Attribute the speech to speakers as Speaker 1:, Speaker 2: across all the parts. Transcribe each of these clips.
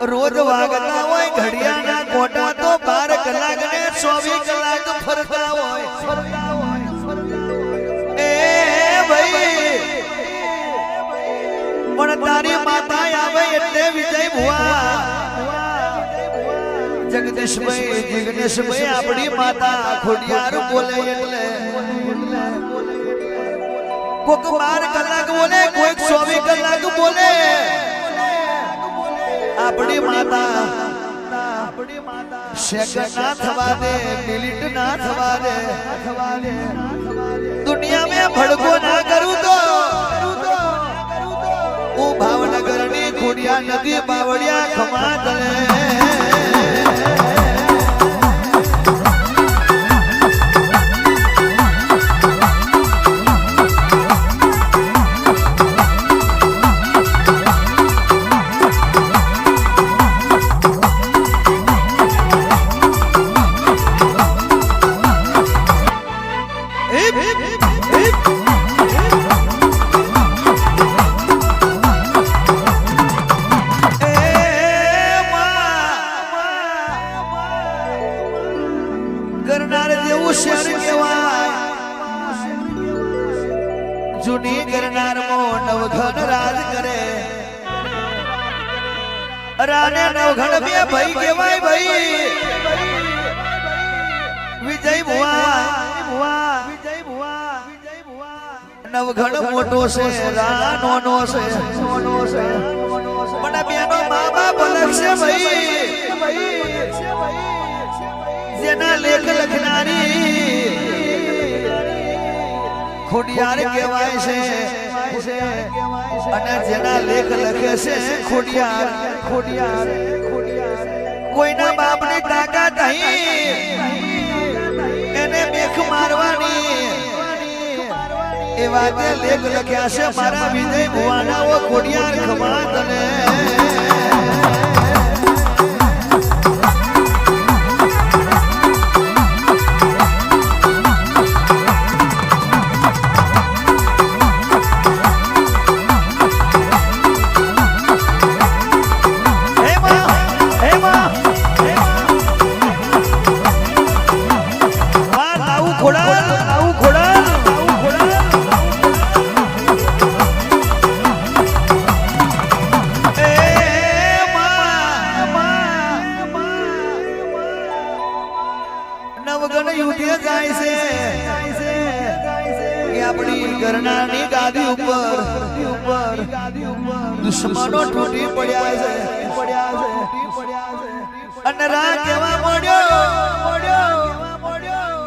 Speaker 1: રોજ વાગતા હોય ઘડિયાળના કોટા તો બાર કલાક ને ચોવીસ કલાક ફરતા હોય એ ભાઈ પણ તારી માતા આવે એટલે વિજય ભુવા જગદીશભાઈ જિગ્નેશભાઈ આપણી માતા ખોડિયાર બોલે એટલે કોક બાર કલાક બોલે કોઈક ચોવીસ કલાક બોલે આપણી માતા. સેકન્ડ ના થવા દે મિનિટ ના થવા દે દુનિયા મેં ભડકો ના કરું તો. હું ભાવનગરની ખોડિયા નદી બાવળિયા ખમા કરનાર જેવું શેર કહેવાય જૂની કરનાર મો નવઘન રાજ કરે રાને નવઘન બે ભાઈ કહેવાય ભાઈ વિજય ભુવા ભુવા વિજય ભુવા નવઘણ મોટો છે રાનો નો છે પણ બેનો મા બાપ અલગ છે ભાઈ જેના લેખ લખનારી ખોડિયાર કહેવાય છે. અને જેના લેખ લખે છે ખોડિયાર. ખોડિયાર કોઈના બાપને તાકાત નહીં એને મેખ મારવાની. એવા જે લેખ લખ્યા છે, મારા વિજય ભુવાના ઓ ખોડિયાર ખમા તને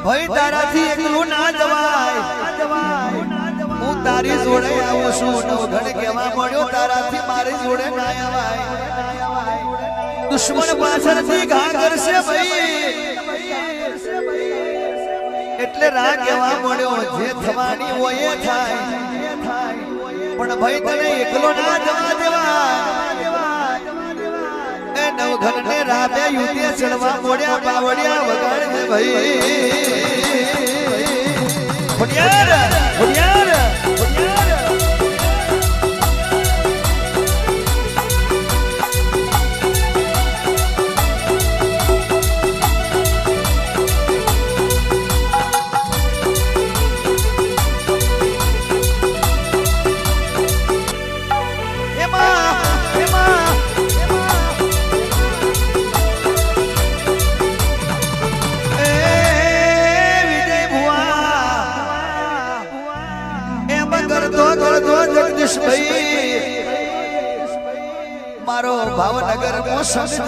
Speaker 1: ભાઈ તારાથી જોડે આવું છું નવઘણ કેવા મળ્યો? તારાથી મારી જોડે ના દુશ્મન પાછળથી ઘા કરશે ભાઈ. એટલે રા કેવા મળ્યો, જે થવાની હોય એ થાય. પણ ભાઈ તને એકલો ના જવા દેવા. એ રાતે યુદ્ધે ચડવા મોડ્યા બાવડિયા વગાડ ભાઈ. ભણિયાર ખોડિયાર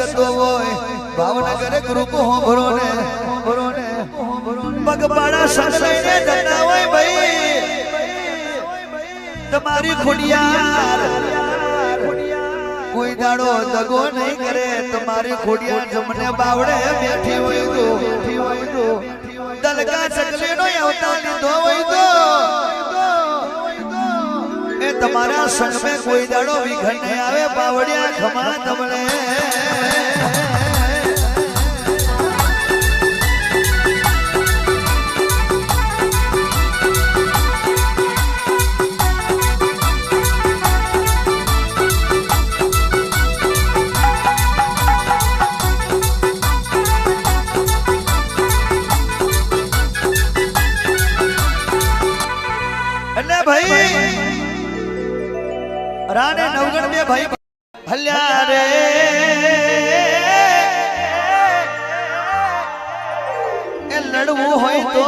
Speaker 1: જતો હોય, ભાવનગર ગ્રુપ હોંભરો ને હોંભરો ને પગપાળા હોય ભાઈ. તમારી ખોડિયાર, કોઈ દાડો દગો નહીં કરે. તમારી ખોડિયાર જમને બાવડે બેઠી હોય તો. દલકા ચકલી નો આવતા લીધો હોય તો. તમારા સંગ કોઈ દાડો વિઘન આવે પાવડિયા ખમા તમને. રાને નવગણ બે ભાઈ ભલ્યા રે. એ લડવું હોય તો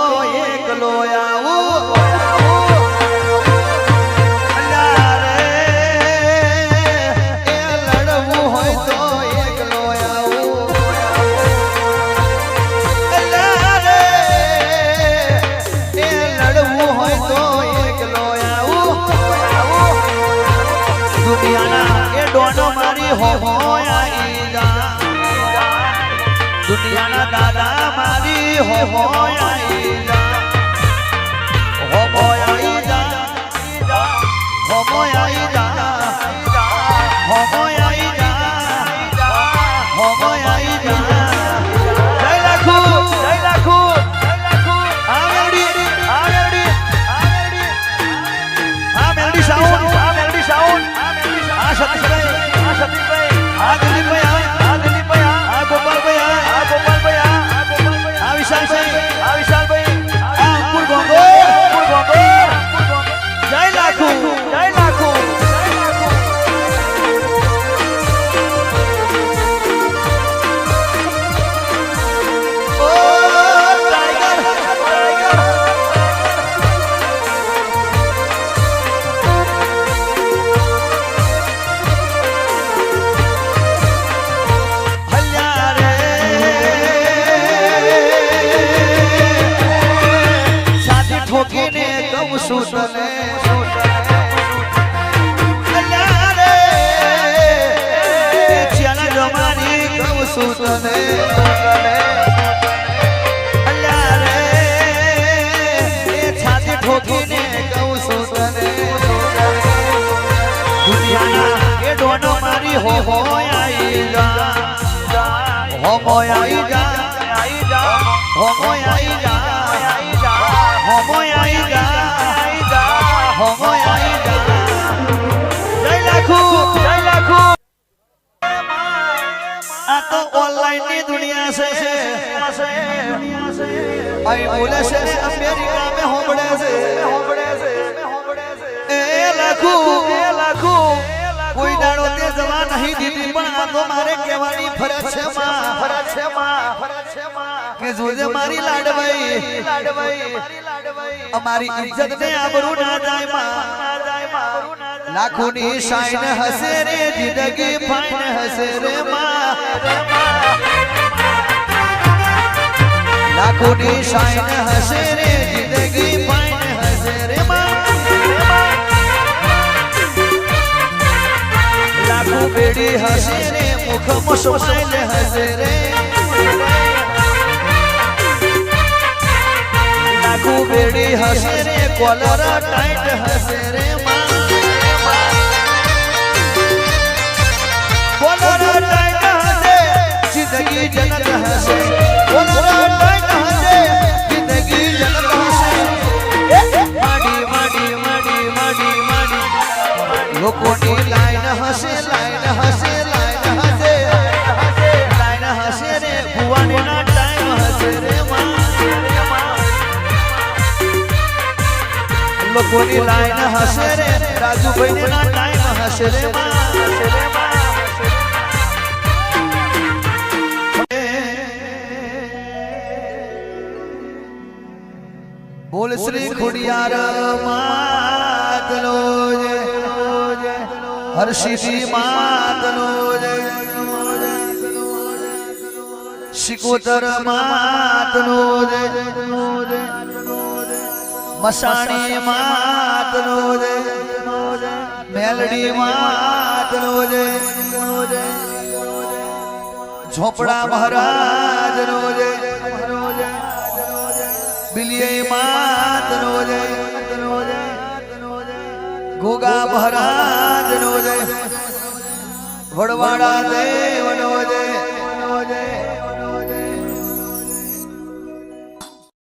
Speaker 1: એકલો આવું. મારી હો હોયા જા હો હોયા કહું છું તને છાતી ઠોકીને કહું છું તને. દુનિયાના એ ડોનો મારી હો હો આઈ જા. હો આઈ જા. આઈ આઈ જા. અહીં બોલે છે ને અમેરિકા મે હોબળે છે. એ લાખુ એ લાખુ, કોઈ દાડો તે જવા નહીં દીધી, પણ આ તો મારે કહેવાની ફરજ છે, માં. ફરજ છે માં ફરજ છે માં કે જોજે મારી લાડવાઈ લાડવાઈ અમારી ઇજ્જત ને આબરૂ ના જાય, માં. લાખોની શાઈન હસે રે, જિંદગી ફાઈન હસે રે, માં. લાખોની શાઈન હસે રે જિંદગી ફાઈન હસે રે માં લાખો બેડી હસે રે મુખ મુસ્માઈલ હસે રે લાખો બેડી હસે રે કોલર ટાઈટ હસે રે માં કોલર ટાઈટ હસે જિંદગી જનત હસે કોલર લોકોની લાઈન હશે, લાઈન હસે લાઈન હસે લાઈન હસે રે ભુવાની ટાઈમ લોકોની લાઈન હસે રે રાજુભાઈ ના ટાઈમ હશે રે બોલ શ્રી ખુડિયાર માતલો જય હર્ષિદી માતનો જય શિકોતર માતનો જય મસાણી માતનો જય મેલડી માતનો જય ઝોપડા મહારાજનો જય બિલિયે માતનો જય ગોગા મહારાજનો જય. વડવાડા દે